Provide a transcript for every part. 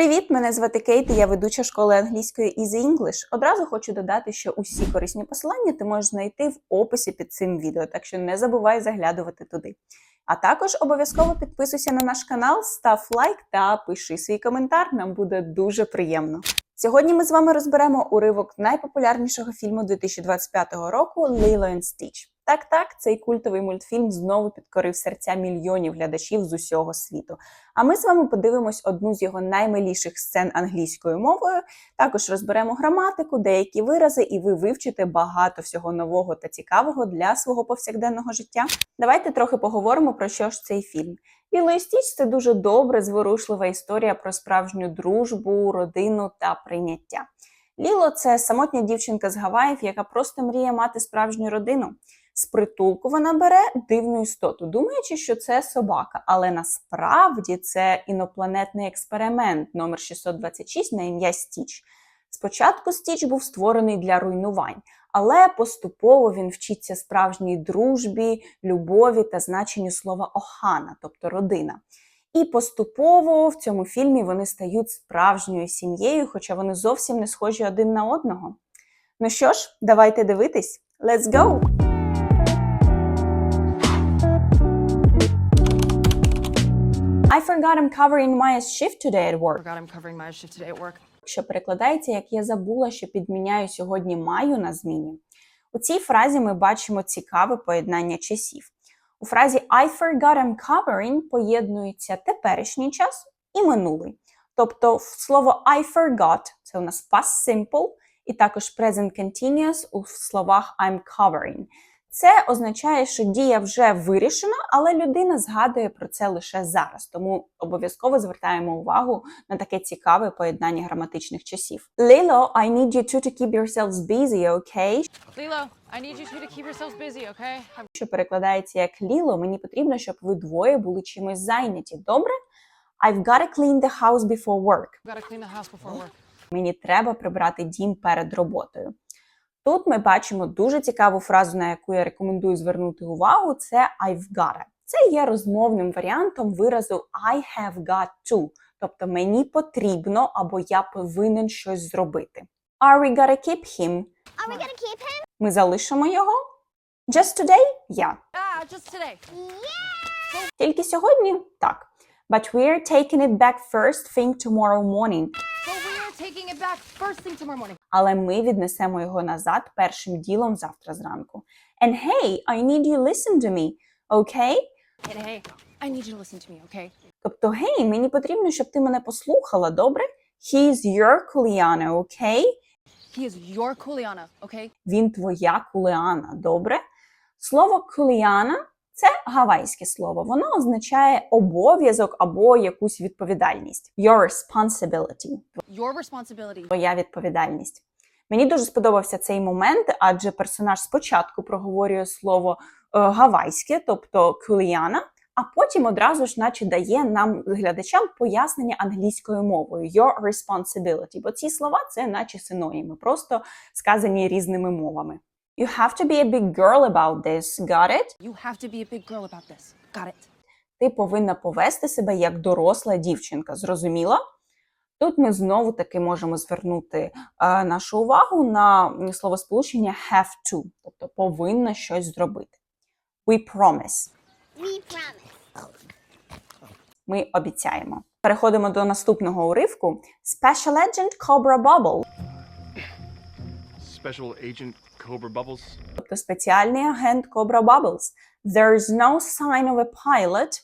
Привіт, мене звати Кейт, і я ведуча школи англійської Easy English. Одразу хочу додати, що усі корисні посилання ти можеш знайти в описі під цим відео, так що не забувай заглядувати туди. А також обов'язково підписуйся на наш канал, став лайк та пиши свій коментар. Нам буде дуже приємно. Сьогодні ми з вами розберемо уривок найпопулярнішого фільму 2025 року and Stitch. Так, так, цей культовий мультфільм знову підкорив серця мільйонів глядачів з усього світу. А ми з вами подивимось одну з його наймиліших сцен англійською мовою. Також розберемо граматику, деякі вирази, і ви вивчите багато всього нового та цікавого для свого повсякденного життя. Давайте трохи поговоримо про що ж цей фільм. Ліло Стіч – це дуже добре, зворушлива історія про справжню дружбу, родину та прийняття. Ліло це самотня дівчинка з Гаваїв, яка просто мріє мати справжню родину. З притулку вона бере дивну істоту, думаючи, що це собака, але насправді це інопланетний експеримент номер 626 на ім'я Стіч. Спочатку Стіч був створений для руйнувань, але поступово він вчиться справжній дружбі, любові та значенню слова охана, тобто родина. І поступово в цьому фільмі вони стають справжньою сім'єю, хоча вони зовсім не схожі один на одного. Ну що ж, давайте дивитись. Let's go! I forgot I'm covering Maya's shift today at work. forgot I'm covering my shift today at work. що перекладається як я забула, що підміняю сьогодні маю на зміні. У цій фразі ми бачимо цікаве поєднання часів. У фразі I forgot I'm covering поєднується теперішній час і минулий. Тобто в слово I forgot це у нас past simple, і також present continuous у словах I'm covering. Це означає, що дія вже вирішена, але людина згадує про це лише зараз. Тому обов'язково звертаємо увагу на таке цікаве поєднання граматичних часів. Lilo, I need you two to keep yourselves busy, okay? Lilo, I need you two to keep yourselves busy, okay? Що перекладається як Ліло, мені потрібно, щоб ви двоє були чимось зайняті. Добре? I've gotta clean the house before work. gotta clean the house before work. Мені треба прибрати дім перед роботою. Тут ми бачимо дуже цікаву фразу, на яку я рекомендую звернути увагу. Це I've gotta. Це є розмовним варіантом виразу I have got to, тобто мені потрібно або я повинен щось зробити. Are we gotta keep him? Are we gonna keep him? Ми залишимо його? Just today? Yeah. Ah, just today. Тільки сьогодні? Так. But we're taking it back first thing tomorrow morning. Taking it back first thing tomorrow morning. але ми віднесемо його назад першим ділом завтра зранку. And hey, I need you listen to me, okay? And hey, I need you to listen to me, okay? Тобто, гей, мені потрібно, щоб ти мене послухала, добре? He's your Kuliana, okay? He is your Kuliana, okay? Він твоя Кулеана, добре? Слово Куліана це гавайське слово. Воно означає обов'язок або якусь відповідальність. Your responsibility. Your responsibility. твоя відповідальність. Мені дуже сподобався цей момент, адже персонаж спочатку проговорює слово е, гавайське, тобто куліана, а потім одразу ж, наче дає нам глядачам пояснення англійською мовою your responsibility, бо ці слова це наче синоніми, просто сказані різними мовами. You have to be a big girl about this, got it? You have to be a big girl about this. Got it. ти повинна повести себе як доросла дівчинка. Зрозуміла? Тут ми знову таки можемо звернути е, нашу увагу на словосполучення have to, тобто повинна щось зробити. We promise. We promise. Ми обіцяємо. Переходимо до наступного уривку. Special Agent Cobra Bubble, Special Agent Cobra Bubbles. тобто спеціальний агент Cobra Bubbles. There's no sign of a pilot.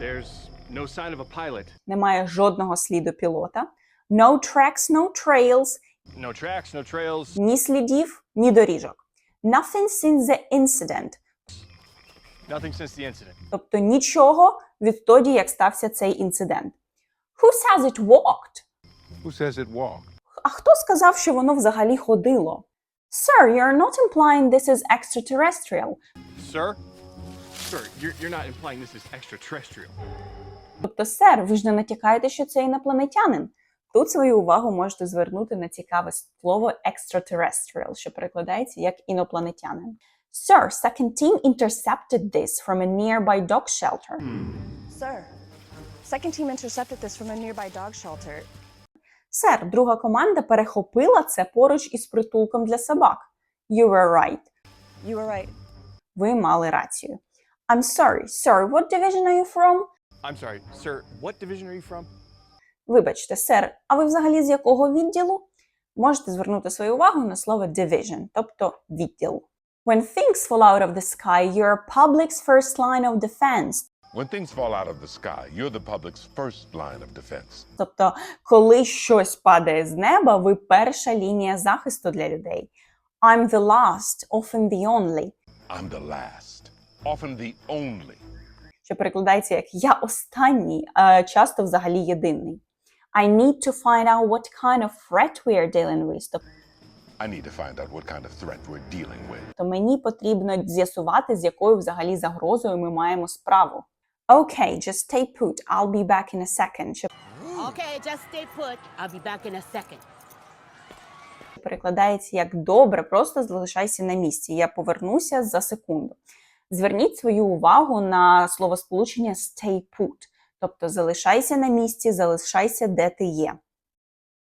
There's no sign of a pilot. Немає жодного сліду пілота. No tracks, no trails. No tracks, no trails. ні слідів, ні доріжок. Nothing since the incident, Nothing since the incident. тобто нічого відтоді, як стався цей інцидент. Who says it walked? Who says it walked? А хто сказав, що воно взагалі ходило? Sir, you're not implying this is extraterrestrial. Sir? Sir, you're, you're not implying this is extraterrestrial. Тобто, сер, ви ж не натякаєте, що це інопланетянин. Тут свою увагу можете звернути на цікаве слово extraterrestrial, що перекладається як інопланетянин. Sir, second team intercepted this from a nearby dog shelter. Sir, second team intercepted this from a nearby dog shelter. Сер, друга команда перехопила це поруч із притулком для собак. You were right. You were right. Ви мали рацію. I'm sorry, sir, what division are you from? I'm sorry, sir. What division are you from? Вибачте, сер, а ви взагалі з якого відділу? Можете звернути свою увагу на слово division, тобто відділ. When things fall out of the sky, you're public's first line of defense. When things fall out of the sky, you're the public's first line of defense. Тобто, коли щось падає з неба, ви перша лінія захисту для людей. I'm the last, often the only, I'm the last, often the only. що перекладається як я останній, а часто взагалі єдиний. I need to find out what kind of threat we are dealing with. Тобто I need to find out what kind of threat we're dealing with. то мені потрібно з'ясувати, з якою взагалі загрозою ми маємо справу. Okay, just stay put. I'll be back in a second. Що Okay, just stay put. I'll be back in a second. перекладається як добре, просто залишайся на місці. Я повернуся за секунду. Зверніть свою увагу на словосполучення stay put, тобто залишайся на місці, залишайся де ти є.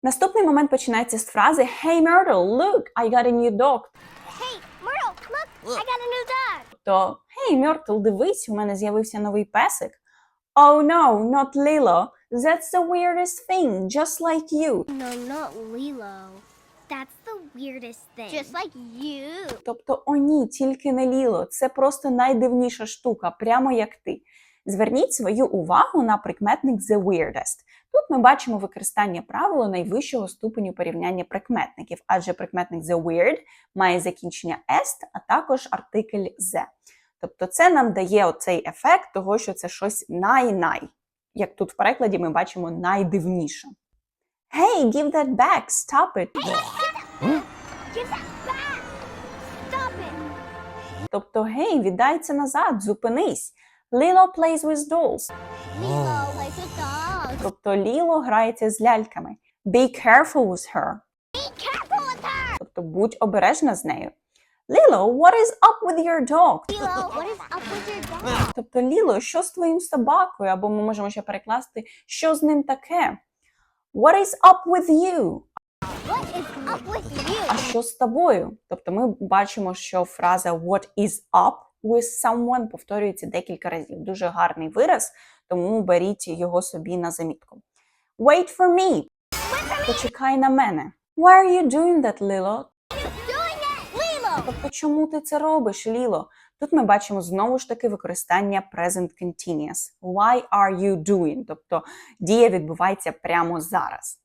Наступний момент починається з фрази Hey Myrtle, look, I got a new dog. Hey, Myrtle, look, I got a new dog. То Hey Myrtle, дивись, у мене з'явився новий песик. Oh no, not Lilo. That's the weirdest thing, just like you. No, not Lilo. That's the weirdest thing. Just like you. Тобто, о ні, тільки не Ліло. Це просто найдивніша штука, прямо як ти. Зверніть свою увагу на прикметник the weirdest. Тут ми бачимо використання правила найвищого ступеню порівняння прикметників, адже прикметник the weird має закінчення est, а також артикль the. Тобто це нам дає оцей ефект того, що це щось най-най. Як тут в перекладі ми бачимо найдивніше. Hey, give that back, stop it. Give that back. Stop it. Тобто, гей, віддай це назад, зупинись. Lilo plays with dolls. Lilo plays with dogs. Тобто Ліло грається з ляльками. Be careful with her. Be careful with her. Тобто будь обережна з нею. Ліло, what is up with your dog? Lilo, what is up with your dog? Тобто, Ліло, що з твоїм собакою? Або ми можемо ще перекласти, що з ним таке? What is up with you? What is up with А you? що з тобою? Тобто ми бачимо, що фраза what is up with someone повторюється декілька разів. Дуже гарний вираз, тому беріть його собі на замітку. Wait for me. Почекай на мене. Why are you doing that, Lilo? Чому ти це робиш, Ліло? Тут ми бачимо знову ж таки використання present continuous. Why are you doing? Тобто дія відбувається прямо зараз.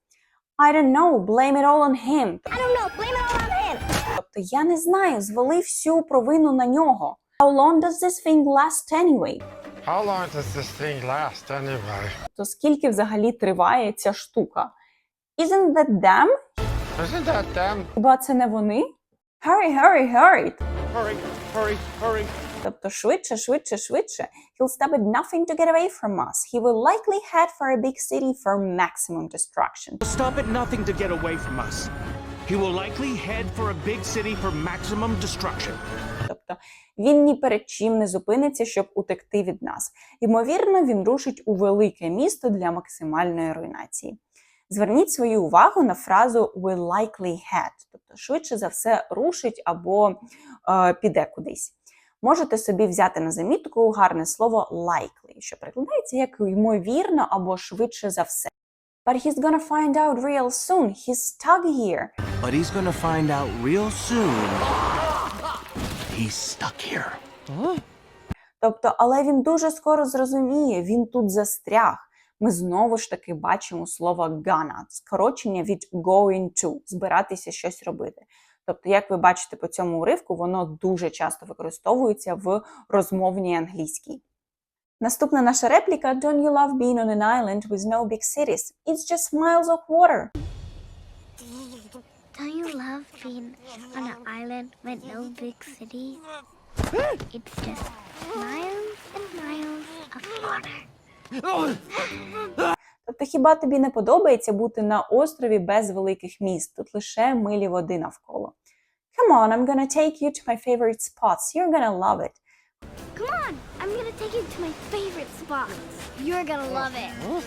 I don't know, blame it all on him. I don't know. Blame it all on him. Тобто я не знаю, звали всю провину на нього. How long does this thing last anyway? How long does this thing last anyway? То скільки взагалі триває ця штука? Isn't that them? Isn't that them? Хіба це не вони? Hurry, hurry, hurry! Hurry, hurry, hurry. Тобто швидше, швидше, швидше. He'll stop at nothing to get away from us. He will likely head for a big city for maximum destruction. He'll stop at nothing to get away from us. He will likely head for a big city for maximum destruction. Тобто він ні перед чим не зупиниться, щоб утекти від нас. Ймовірно, він рушить у велике місто для максимальної руйнації. Зверніть свою увагу на фразу will likely head, тобто швидше за все рушить або е, піде кудись. Можете собі взяти на замітку гарне слово likely, що перекладається як ймовірно або швидше за все. But he's gonna find out real soon. He's stuck here. But he's gonna find out real soon. He's stuck here. Тобто, але він дуже скоро зрозуміє, він тут застряг. Ми знову ж таки бачимо слово gonna, скорочення від going to, збиратися щось робити. Тобто, як ви бачите по цьому уривку, воно дуже часто використовується в розмовній англійській. Наступна наша репліка Don't you love being on an island with no big cities? It's just miles of water. Don't you love being on an island with no big cities? It's just miles and miles of water. Тобто, хіба тобі не подобається бути на острові без великих міст? Тут лише милі води навколо. Come on, I'm gonna take you to my favorite spots. You're gonna love it. Come on, I'm gonna take you to my favorite spots. You're gonna love it.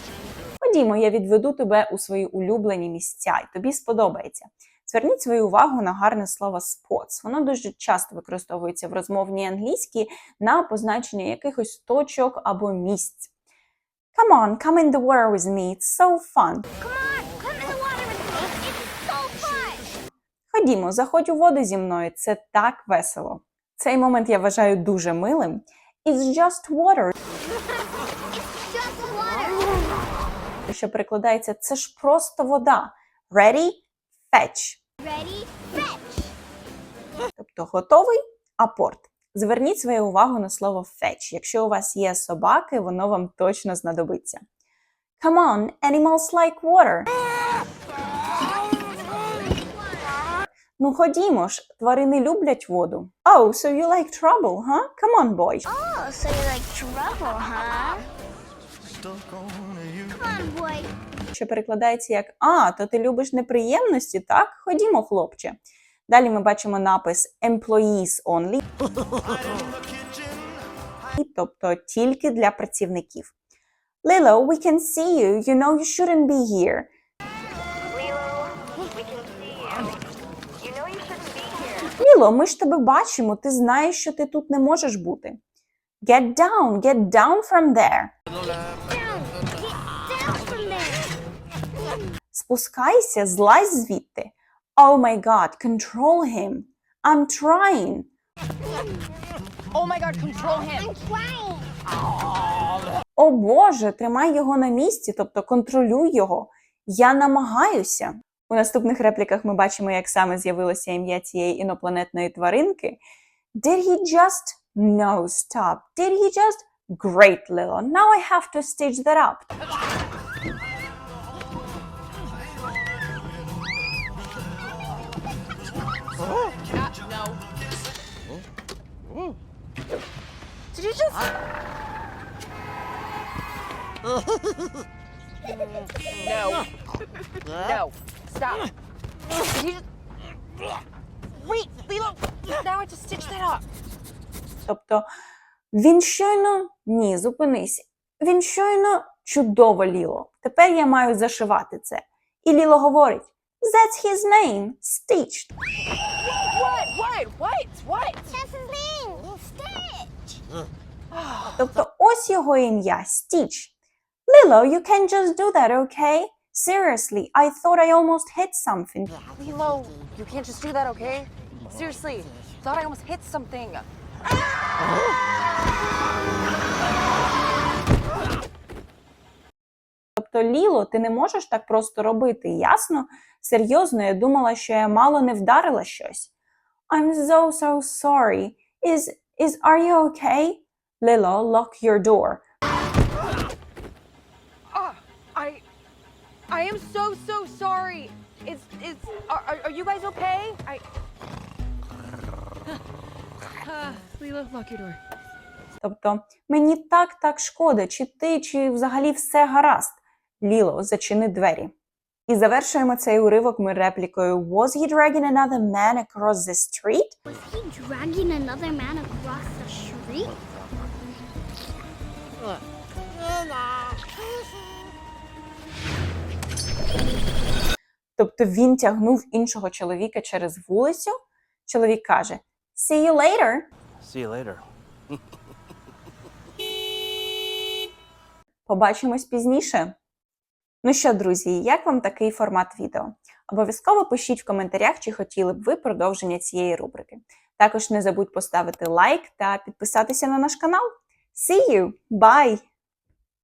Ходімо, я відведу тебе у свої улюблені місця, і тобі сподобається. Зверніть свою увагу на гарне слово spots. Воно дуже часто використовується в розмовній англійській на позначення якихось точок або місць. Come on, come in the water with me. It's so fun. Come on, come in the water with me. It's so fun. Ходімо, заходь у воду зі мною. Це так весело. Цей момент я вважаю дуже милим. It's just water, It's just water. що перекладається це ж просто вода. Ready? Fetch. Ready, fetch. Тобто готовий апорт. Зверніть свою увагу на слово fetch. Якщо у вас є собаки, воно вам точно знадобиться. Come on, animals like water. Ну ходімо ж, тварини люблять воду. Oh, so you like trouble, huh? Come on, boy. Oh, so you like trouble, huh? Come on, boy. Що перекладається як А, то ти любиш неприємності, так? Ходімо, хлопче. Далі ми бачимо напис Employees only. Тобто тільки для працівників. Lilo, we can see you. You know you shouldn't be here. Ліло, ми ж тебе бачимо. Ти знаєш, що ти тут не можеш бути. Get down, get down from there. Спускайся, злазь звідти. Oh my god, control him. I'm trying. Oh my god, control him. I'm trying. О Боже, тримай його на місці, тобто контролюй його. Я намагаюся. У наступних репліках ми бачимо, як саме з'явилося ім'я цієї інопланетної тваринки. Did he just? No, stop. Did he just? Great, Lilo. Now I have to stitch that up. Тобто він щойно ні, зупинись. Він щойно чудово Ліло. Тепер я маю зашивати це. І Ліло говорить: That's his name, Stitched. What? What? What? What? That's his name. Stitch. Тобто ось його ім'я Stitch. Lilo, you can't just do that, okay? Seriously, I thought I almost hit something. Lilo, you can't just do that, okay? Seriously, thought I almost hit something. Тобто, Ліло, ти не можеш так просто робити, ясно? Серйозно, я думала, що я мало не вдарила щось. I'm so so sorry. Is is are you okay? Lilo, lock your door. Ah, I, I am so so sorry. It's. Are, are, are you guys okay? I. Тобто, мені так так шкода, чи ти, чи взагалі все гаразд. Ліло, зачини двері. І завершуємо цей уривок ми реплікою Was he dragging another man across the street? Was he dragging another man across the street? Тобто він тягнув іншого чоловіка через вулицю. Чоловік каже: See you later. See you later. Побачимось пізніше. Ну що, друзі, як вам такий формат відео? Обов'язково пишіть в коментарях, чи хотіли б ви продовження цієї рубрики. Також не забудь поставити лайк та підписатися на наш канал. See you! Bye!